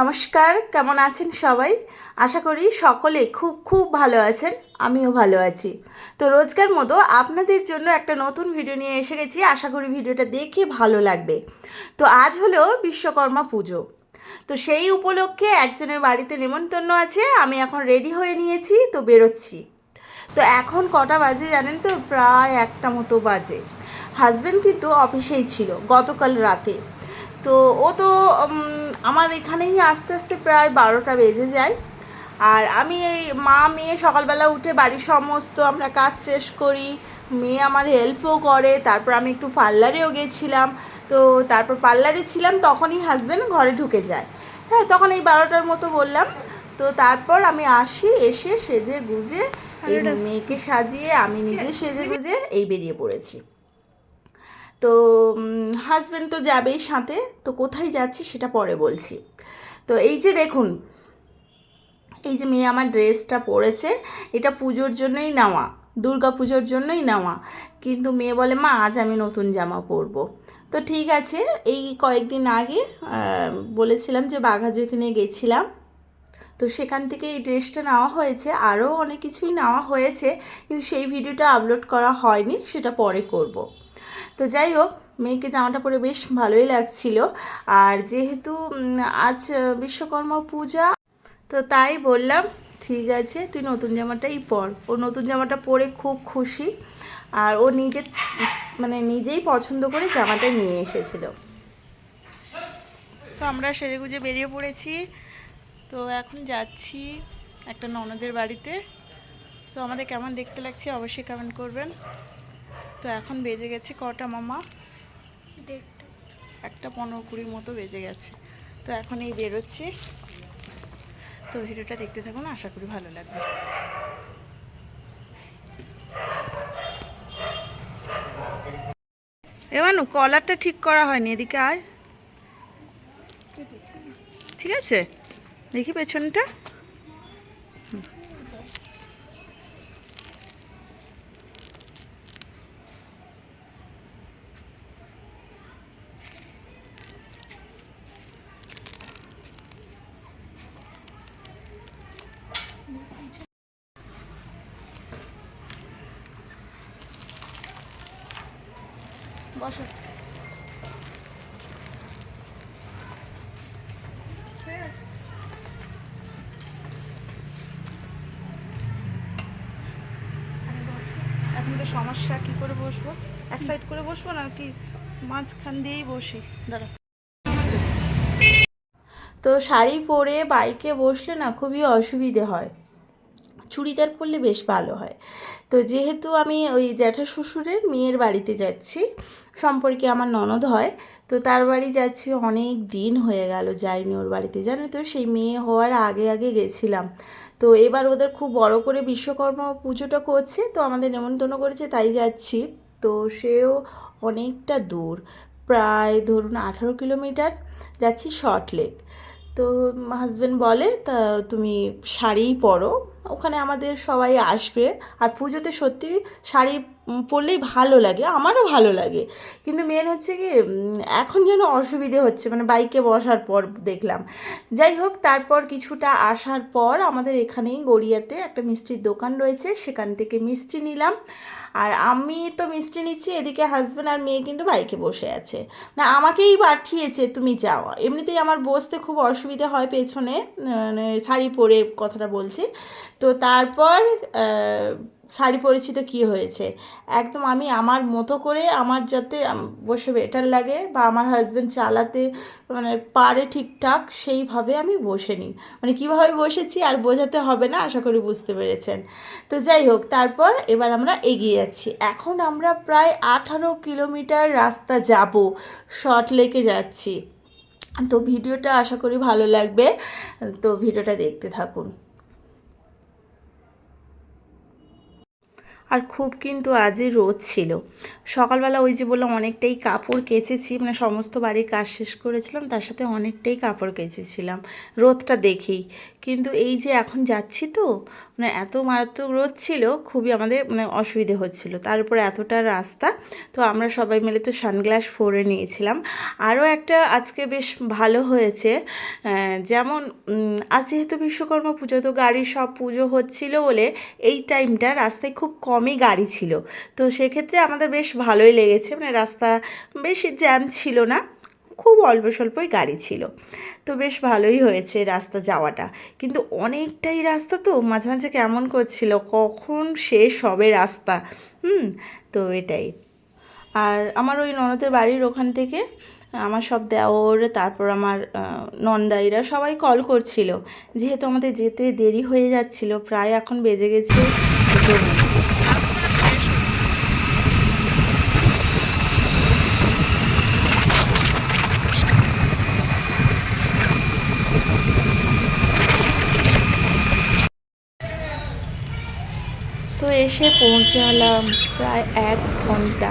নমস্কার, কেমন আছেন সবাই? আশা করি সকলে খুব খুব ভালো আছেন, আমিও ভালো আছি। তো রোজকার মতো আপনাদের জন্য একটা নতুন ভিডিও নিয়ে এসে গেছি, আশা করি ভিডিওটা দেখে ভালো লাগবে। তো আজ হলো বিশ্বকর্মা পুজো। তো সেই উপলক্ষে একজনের বাড়িতে নেমন্তন্ন আছে, আমি এখন রেডি হয়ে নিয়েছি, তো বেরোচ্ছি। তো এখন কটা বাজে জানেন তো? প্রায় একটা মতো বাজে। হাজব্যান্ড কিন্তু অফিসেই ছিল গতকাল রাতে। তো ও তো আমার এখানেই আস্তে আস্তে প্রায় বারোটা বেজে যায়। আর আমি এই মা মেয়ে সকালবেলা উঠে বাড়ির সমস্ত আমরা কাজ শেষ করি। মেয়ে আমার হেল্পও করে তারপর আমি একটু পার্লারেও গেছিলাম। তো তারপর পার্লারে ছিলাম তখনই হাজব্যান্ড ঘরে ঢুকে যায়। হ্যাঁ তখন এই বারোটার মতো বললাম। তো তারপর আমি আসি এসে সেজে গুজে এই মেয়েকে সাজিয়ে আমি নিজে সেজে গুজে এই বেরিয়ে পড়েছি। তো হাজব্যান্ড তো যাবেই সাথে, তো কোথায় যাচ্ছি সেটা পরে বলছি। তো এই যে দেখুন, এই যে মেয়ে আমার ড্রেসটা পরেছে, এটা পুজোর জন্যই নেওয়া, দুর্গা পুজোর জন্যই নেওয়া। কিন্তু মেয়ে বলে, মা, আজ আমি নতুন জামা পরবো। তো ঠিক আছে, এই কয়েকদিন আগে বলেছিলাম যে বাঘা যতীনে গেছিলাম। তো সেখান থেকে এই ড্রেসটা নেওয়া হয়েছে, আরও অনেক কিছুই নেওয়া হয়েছে, কিন্তু সেই ভিডিওটা আপলোড করা হয়নি, সেটা পরে করব। তো যাই হোক, মেয়েকে জামাটা পরে বেশ ভালোই লাগছিল। আর যেহেতু আজ বিশ্বকর্মা পূজা, তো তাই বললাম, ঠিক আছে, তুই নতুন জামাটাই পর। ও নতুন জামাটা পরে খুব খুশি, আর ও নিজে মানে নিজেই পছন্দ করে জামাটা নিয়ে এসেছিল। তো আমরা সেজেগুজে বেরিয়ে পড়েছি। তো এখন যাচ্ছি একটা ননদের বাড়িতে। তো আমাদের কেমন দেখতে লাগছে, অবশ্যই কমেন্ট করবেন। তো এখন বেজে গেছে কটা মামা? একটা পনেরো কুড়ির মতো বেজে গেছে। তো এখন এই বেরোচ্ছি। তো ভিডিওটা দেখতে থাকুন আশা করি ভালো লাগবে। এমানু কলারটা ঠিক করা হয়নি এদিকে আয়। ঠিক আছে? দেখি পেছনটা। বসো। এখন তো সমস্যা, কি করে বসবো? এক সাইড করে বসবো না কি মাঝখান দিয়েই বসি? দাঁড়া তো শাড়ি পরে বাইকে বসলে না খুবই অসুবিধে হয়। চুড়িদার পরলে বেশ ভালো হয়। তো যেহেতু আমি ওই জ্যাঠা শ্বশুরের মেয়ের বাড়িতে যাচ্ছি, সম্পর্কে আমার ননদ হয়, তো তার বাড়ি যাচ্ছি অনেক দিন হয়ে গেল যাইনি ওর বাড়িতে। জানো তো, সেই মেয়ে হওয়ার আগে আগে গেছিলাম। তো এবার ওদের খুব বড় করে বিশ্বকর্মা পুজোটা করছে, তো আমাদের নেমন্তন্ন করেছে, তাই যাচ্ছি। তো সেও অনেকটা দূর, প্রায় ধরুন আঠারো কিলোমিটার যাচ্ছি শর্ট লেক। তো হাজব্যান্ড বলে, তা তুমি শাড়িই পরো। ওখানে আমাদের সবাই আসবে। আর পুজোতে সত্যি শাড়ি পরলেই ভালো লাগে, আমারও ভালো লাগে। কিন্তু মেন হচ্ছে কি এখন যেন অসুবিধে হচ্ছে মানে বাইকে বসার পর দেখলাম। যাই হোক, তারপর কিছুটা আসার পর আমাদের এখানেই গড়িয়াতে একটা মিষ্টির দোকান রয়েছে, সেখান থেকে মিষ্টি নিলাম। আর আমি তো মিষ্টি নিচ্ছি, এদিকে হাজব্যান্ড আর মেয়ে কিন্তু বাইকে বসে আছে। না, আমাকেই পাঠিয়েছে, তুমি যাও। এমনিতেই আমার বসতে খুব অসুবিধা হয় পেছনে মানে শাড়ি পরে কথাটা বলছি। তো তারপর শাড়ি পরেছি তো কী হয়েছে? একদম আমি আমার মতো করে আমার যাতে বসে বেটার লাগে বা আমার হাজব্যান্ড চালাতে মানে পারে ঠিকঠাক, সেইভাবে আমি বসে নিই। মানে কীভাবে বসেছি আর বোঝাতে হবে না, আশা করি বুঝতে পেরেছেন। তো যাই হোক, তারপর এবার আমরা এগিয়ে যাচ্ছি। এখন আমরা প্রায় আঠারো কিলোমিটার রাস্তা যাব শর্ট লেকে যাচ্ছি। তো ভিডিওটা আশা করি ভালো লাগবে। তো ভিডিওটা দেখতে থাকুন। আর খুব কিন্তু আজই রোদ ছিল। সকালবেলা ওই যে বললাম অনেকটাই কাপড় কেচেছি মানে সমস্ত বাড়ির কাজ শেষ করেছিলাম, তার সাথে অনেকটাই কাপড় কেচেছিলাম, রোদটা দেখেই। কিন্তু এই যে এখন যাচ্ছি তো মানে এত মারাত্মক রোদ ছিল, খুবই আমাদের মানে অসুবিধে হচ্ছিল। তার উপর এতটা রাস্তা, তো আমরা সবাই মিলে তো সানগ্লাস পরে নিয়েছিলাম। আরও একটা আজকে বেশ ভালো হয়েছে যেমন আজ যেহেতু বিশ্বকর্মা পুজো, তো গাড়ির সব পুজো হচ্ছিল বলে এই টাইমটা রাস্তায় খুব কমই গাড়ি ছিল। তো সেক্ষেত্রে আমাদের বেশ ভালোই লেগেছে। মানে রাস্তা বেশি জ্যাম ছিল না, খুব অল্প স্বল্পই গাড়ি ছিল। তো বেশ ভালোই হয়েছে রাস্তা যাওয়াটা। কিন্তু অনেকটাই রাস্তা তো মাঝে মাঝে কেমন করছিল, কখন শেষ হবে রাস্তা, হুম, তো এটাই। আর আমার ওই ননদের বাড়ির ওখান থেকে আমার সব দেওর, তারপর আমার নন্দাইরা সবাই কল করছিল। যেহেতু আমাদের যেতে দেরি হয়ে যাচ্ছিল, প্রায় এখন বেজে গেছে দুটোর মতো। তো এসে পৌঁছালাম প্রায় এক ঘণ্টা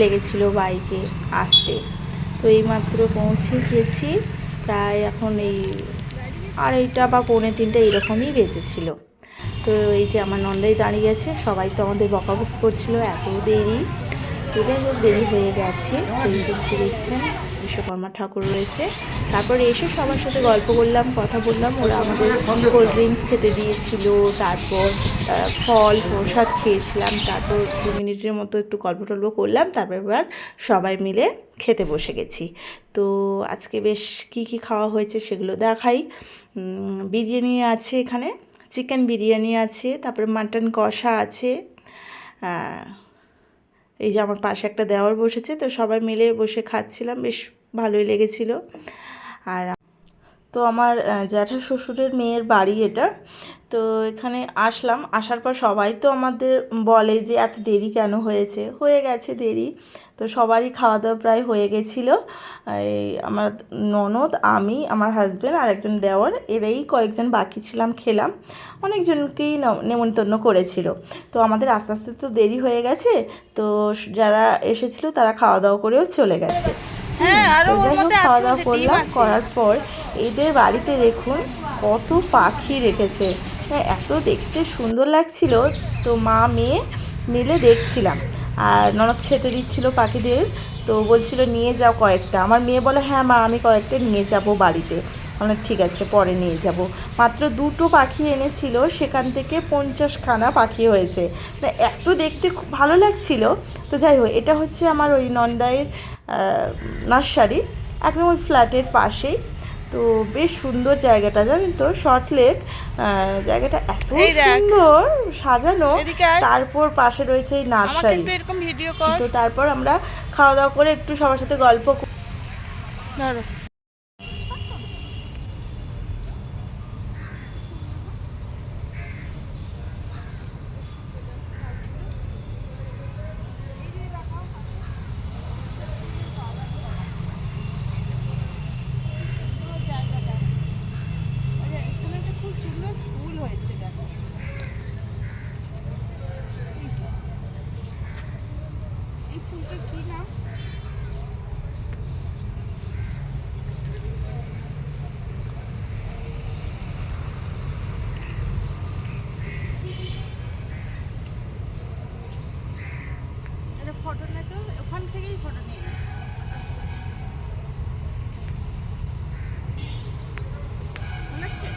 লেগেছিল বাইকে আসতে। তো এইমাত্র পৌঁছে গেছি, প্রায় এখন এই আড়াইটা বা পৌনে তিনটা এরকমই বেজেছিল। তো এই যে আমার নন্দাই দাঁড়িয়ে আছে সবাই তো আমাদের বকাবকি করছিল, এত দেরি। তো যাই হোক, দেরি হয়ে গেছে দেখছেন বিশ্বকর্মা ঠাকুর রয়েছে। তারপরে এসে সবার সাথে গল্প করলাম, কথা বললাম। ওরা আমাদের কোল্ড ড্রিঙ্কস খেতে দিয়েছিল, তারপর ফল, প্রসাদ খেয়েছিলাম। তারপর দু মিনিটের মতো একটু গল্প টল্প করলাম, তারপর এবার সবাই মিলে খেতে বসে গেছি। তো আজকে বেশ কি কি খাওয়া হয়েছে সেগুলো দেখাই। বিরিয়ানি আছে এখানে, চিকেন বিরিয়ানি আছে, তারপরে মাটন কষা আছে। এই যে আমার পাশে একটা দেওয়ার বসেছে, তো সবাই মিলে বসে খাচ্ছিলাম। বেশ ভালোই লেগেছিল। আর তো আমার জ্যাঠা শ্বশুরের মেয়ের বাড়ি এটা। তো এখানে আসলাম। আসার পর সবাই তো আমাদের বলে যে, এত দেরি কেন হয়েছে? হয়ে গেছে দেরি। তো সবারই খাওয়া দাওয়া প্রায় হয়ে গেছিল। এই আমার ননদ, আমি, আমার হাজব্যান্ড আর একজন দেওয়ার, এরাই কয়েকজন বাকি ছিলাম, খেলাম। অনেকজনকেই নেমন্তন্ন করেছিল। তো আমাদের আস্তে আস্তে তো দেরি হয়ে গেছে। তো যারা এসেছিল তারা খাওয়া দাওয়া করেও চলে গেছে। খাওয়া দাওয়া করলাম। করার পর এদের বাড়িতে দেখুন কত পাখি রেখেছে। হ্যাঁ, এত দেখতে সুন্দর লাগছিল। তো মা মেয়ে মিলে দেখছিলাম। আর ননদ খেতে দিচ্ছিল পাখিদের। তো বলছিল নিয়ে যাও কয়েকটা। আমার মেয়ে বলে হ্যাঁ মা আমি কয়েকটা নিয়ে যাব বাড়িতে। বললাম ঠিক আছে পরে নিয়ে যাব। মাত্র দুটো পাখি এনেছিল সেখান থেকে পঞ্চাশখানা পাখি হয়েছে। মানে এত দেখতে খুব ভালো লাগছিল। তো যাই হোক এটা হচ্ছে আমার ওই নন্দাইয়ের নার্সারি একদম ওই ফ্ল্যাটের পাশেই। তো বেশ সুন্দর জায়গাটা জানেন তো শর্ট লেক জায়গাটা এত সুন্দর সাজানো। তারপর পাশে রয়েছে এই নার্সারি। তো তারপর আমরা খাওয়া দাওয়া করে একটু সবার সাথে গল্প ধরো খুব সুন্দর ফুল হয়েছে দেখো এই ফুলটা কি নাম এটা ফটো নে তো ওখান থেকেই ফটো নিয়ে নে। ভালো লাগছে?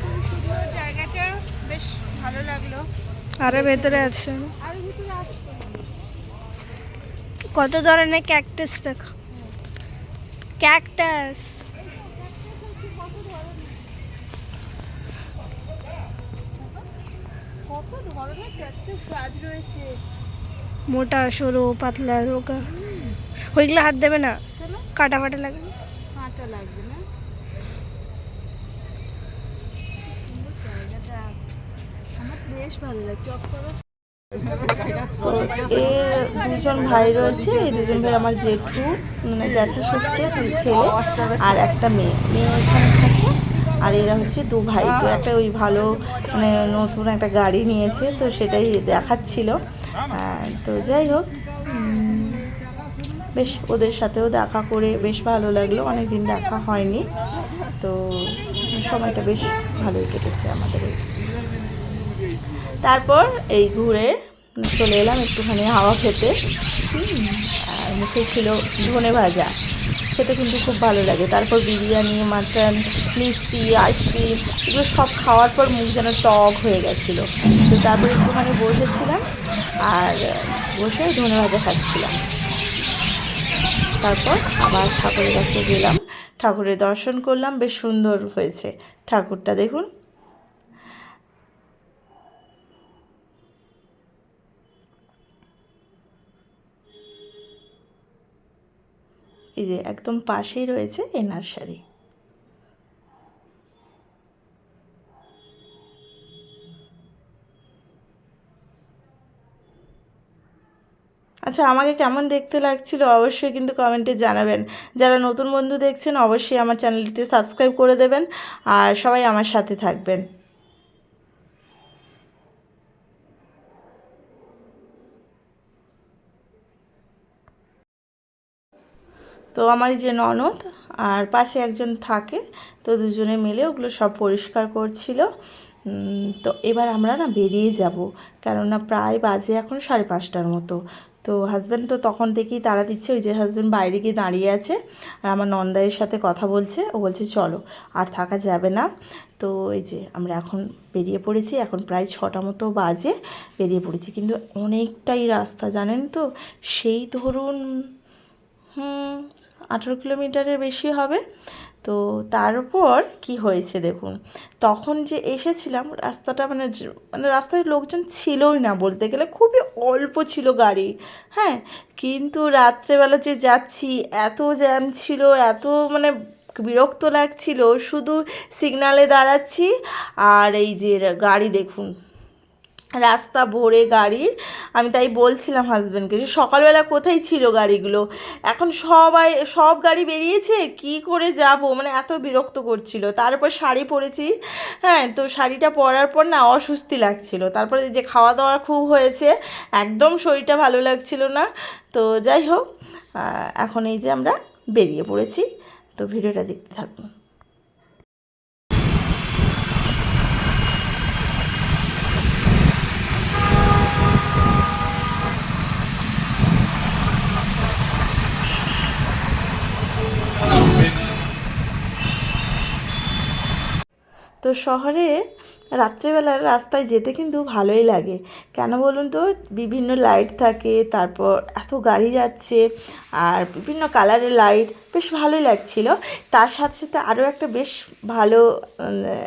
খুব সুন্দর জায়গাটা বেশ ভালো লাগল আরও ভেতরে আছে আর ভিতরে আসতে কত ধরনের ক্যাকটাস দেখো। ক্যাকটাস মোটা সরু পাতলা রোগা। ওইগুলো হাত দেবে না? কাটা ফাটা লাগবে কাঁটা লাগবে না সুন্দর জায়গাটা আমার বেশ ভালো লাগছে অফ করো তো এর দুজন ভাই রয়েছে, এই দুজন ভাই আমার জেঠু মানে জ্যাঠু শ্বশুরের ছেলে আর একটা মেয়ে। মেয়ে এখানে থাকে, আর এরা হচ্ছে দু ভাই। তো একটা ওই ভালো মানে নতুন একটা গাড়ি নিয়েছে, তো সেটাই দেখাচ্ছিল। তো যাই হোক বেশ, ওদের সাথেও দেখা করে বেশ ভালো লাগল। অনেক দিন দেখা হয়নি, তো সময়টা বেশ ভালোই কেটেছে আমাদের তারপর এই ঘুরে চলে এলাম একটুখানি হাওয়া খেতে। আর মুখে ছিল ধনে ভাজা। খেতে কিন্তু খুব ভালো লাগে। তারপর বিরিয়ানি, মাটন, মিষ্টি, আইসক্রিম, এগুলো সব খাওয়ার পর মুখ যেন টক হয়ে গেছিল। তো তারপর একটুখানি বসেছিলাম আর বসে ধনে ভাজা খাচ্ছিলাম। তারপর আবার ঠাকুরের কাছে গেলাম। ঠাকুরের দর্শন করলাম। বেশ সুন্দর হয়েছে। ঠাকুরটা দেখুন এই যে একদম পাশেই রয়েছে এই নার্সারি। আচ্ছা আমাকে কেমন দেখতে লাগছিল অবশ্যই কিন্তু কমেন্টে জানাবেন। যারা নতুন বন্ধু দেখছেন, অবশ্যই আমার চ্যানেলটিতে সাবস্ক্রাইব করে দেবেন। আর সবাই আমার সাথে থাকবেন। তো আমার যে ননদ আর পাশে একজন থাকে, তো দুজনে মিলে ওগুলো সব পরিষ্কার করছিল। তো এবার আমরা না বেরিয়ে যাব, কেননা প্রায় বাজে এখন সাড়ে পাঁচটার মতো। তো হাজব্যান্ড তো তখন থেকেই তাড়া দিচ্ছে, ওই যে হাজব্যান্ড বাইরে গিয়ে দাঁড়িয়ে আছে আর আমার নন্দাইয়ের সাথে কথা বলছে। ও বলছে, চলো, আর থাকা যাবে না। তো এই যে আমরা এখন বেরিয়ে পড়েছি, এখন প্রায় ছটা মতো বাজে বেরিয়ে পড়েছি। কিন্তু অনেকটাই রাস্তা, জানেন তো? সেই ধরুন, হুম আঠেরো কিলোমিটারের বেশি হবে। তো তারপর কি হয়েছে দেখুন, তখন যে এসেছিলাম রাস্তাটা মানে মানে রাস্তায় লোকজন ছিলই না বলতে গেলে, খুবই অল্প ছিল গাড়ি। হ্যাঁ কিন্তু রাত্রেবেলা যে যাচ্ছি, এত জ্যাম ছিল, এত মানে বিরক্ত লাগছিল, শুধু সিগনালে দাঁড়াচ্ছি। আর এই যে গাড়ি দেখুন রাস্তা ভরে গাড়ি। আমি তাই বলছিলাম হাজব্যান্ডকে যে সকালবেলা কোথায় ছিল গাড়িগুলো? এখন সবাই, সব গাড়ি বেরিয়েছে? কি করে যাব? মানে এত বিরক্ত করছিল। তারপর শাড়ি পরেছি। হ্যাঁ তো শাড়িটা পরার পর না অস্বস্তি লাগছিল। তারপরে যে খাওয়া দাওয়া খুব হয়েছে, একদম শরীরটা ভালো লাগছিল না। তো যাই হোক এখন এই যে আমরা বেরিয়ে পড়েছি। তো ভিডিওটা দেখতে থাকুন। তো শহরে রাত্রেবেলার রাস্তায় যেতে কিন্তু ভালোই লাগে। কেন বলুন তো? বিভিন্ন লাইট থাকে, তারপর এত গাড়ি যাচ্ছে, আর বিভিন্ন কালারের লাইট বেশ ভালোই লাগছিল। তার সাথে সাথে আরও একটা বেশ ভালো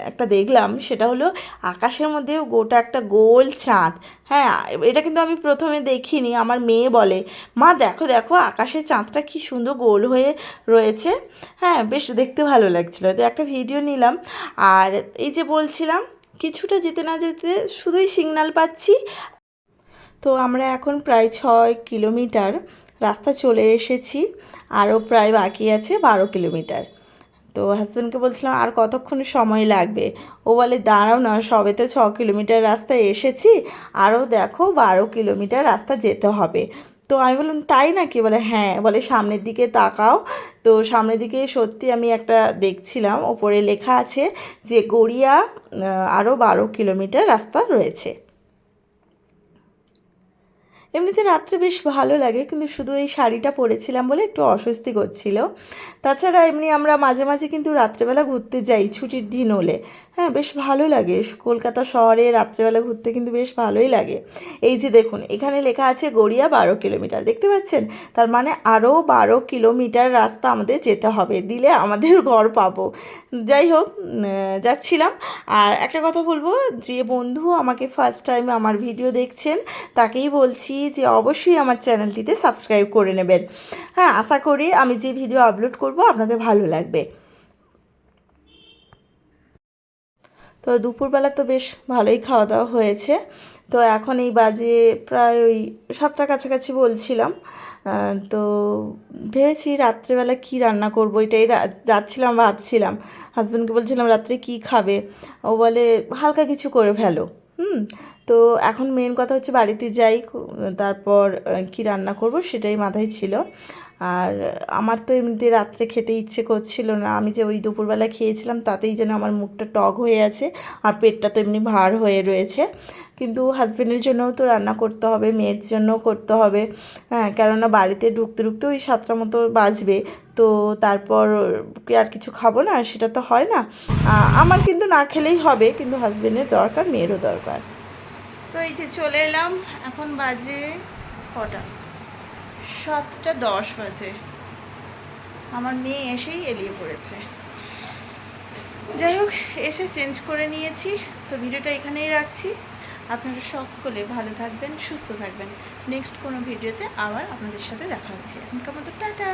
একটা দেখলাম, সেটা হলো আকাশের মধ্যেও গোটা একটা গোল চাঁদ। হ্যাঁ এটা কিন্তু আমি প্রথমে দেখিনি, আমার মেয়ে বলে। মা, দেখো দেখো, আকাশের চাঁদটা কি সুন্দর গোল হয়ে রয়েছে। হ্যাঁ বেশ দেখতে ভালো লাগছিল। তো একটা ভিডিও নিলাম। আর এই যে বলছিলাম, কিছুটা যেতে না যেতে শুধুই সিগন্যাল পাচ্ছি। তো আমরা এখন প্রায় ছয় কিলোমিটার রাস্তা চলে এসেছি, আরও প্রায় বাকি আছে বারো কিলোমিটার। তো হাজব্যান্ডকে বলছিলাম, আর কতক্ষণ সময় লাগবে? ও বলে, দাঁড়াও না, সবে তো ছ কিলোমিটার রাস্তায় এসেছি, আরও দেখো বারো কিলোমিটার রাস্তা যেতে হবে। তো আমি বললাম, তাই নাকি? বলে হ্যাঁ। বলে, সামনের দিকে তাকাও। তো সামনের দিকে সত্যি আমি একটা দেখছিলাম, ওপরে লেখা আছে যে গড়িয়া আরও বারো কিলোমিটার রাস্তা রয়েছে। এমনিতে রাত্রে বেশ ভালো লাগে, কিন্তু শুধু এই শাড়িটা পরেছিলাম বলে একটু অস্বস্তি করছিল। তাছাড়া এমনি আমরা মাঝে মাঝে কিন্তু রাত্রেবেলা ঘুরতে যাই ছুটির দিন হলে। হ্যাঁ বেশ ভালো লাগে। কলকাতা শহরে রাত্রেবেলা ঘুরতে কিন্তু বেশ ভালোই লাগে। এই যে দেখুন, এখানে লেখা আছে গড়িয়া বারো কিলোমিটার। দেখতে পাচ্ছেন? তার মানে আরও বারো কিলোমিটার রাস্তা আমাদের যেতে হবে। দিলে আমাদের ঘর পাবো। যাই হোক যাচ্ছিলাম। আর একটা কথা বলব, যে বন্ধু আমাকে ফার্স্ট টাইম আমার ভিডিও দেখছেন, তাকেই বলছি যে অবশ্যই আমার চ্যানেলটিতে সাবস্ক্রাইব করে নেবেন। হ্যাঁ আশা করি আমি যে ভিডিও আপলোড করব আপনাদের ভালো লাগবে। তো দুপুরবেলা তো বেশ ভালোই খাওয়া দাওয়া হয়েছে। তো এখন এই বাজে প্রায় ওই সাতটা কাছাকাছি বলছিলাম। তো ভেবেছি রাত্রেবেলা কি রান্না করব এটাই যাচ্ছিলাম, ভাবছিলাম। হাজব্যান্ডকে বলছিলাম, রাত্রে কি খাবে? ও বলে, হালকা কিছু করে ফেলো। হুম তো এখন মেন কথা হচ্ছে বাড়িতে যাই তারপর কি রান্না করব সেটাই মাথায় ছিল। আর আমার তো এমনিতে রাত্রে খেতে ইচ্ছে করছিল না। আমি যে ওই দুপুরবেলা খেয়েছিলাম তাতেই যেন আমার মুখটা টক হয়ে আছে আর পেটটা তো এমনি ভার হয়ে রয়েছে। কিন্তু হাজব্যান্ডের জন্যও তো রান্না করতে হবে মেয়ের জন্যও করতে হবে। হ্যাঁ কেননা বাড়িতে ঢুকতে ঢুকতে ওই সাতটা মতো বাজবে। তো তারপর আর কিছু খাব না? সেটা তো হয় না। আমার কিন্তু না খেলেই হবে, কিন্তু হাজব্যান্ডের দরকার মেয়েরও দরকার। তো এই যে চলে এলাম, এখন বাজে কটা? সাতটা দশ বাজে। আমার মেয়ে এসেই এলিয়ে পড়েছে। যাই হোক, এসে চেঞ্জ করে নিয়েছি। তো ভিডিওটা এখানেই রাখছি। আপনারা সকলে ভালো থাকবেন, সুস্থ থাকবেন। নেক্সট কোনো ভিডিওতে আবার আপনাদের সাথে দেখা হচ্ছে। এখনকার মতো টাটা!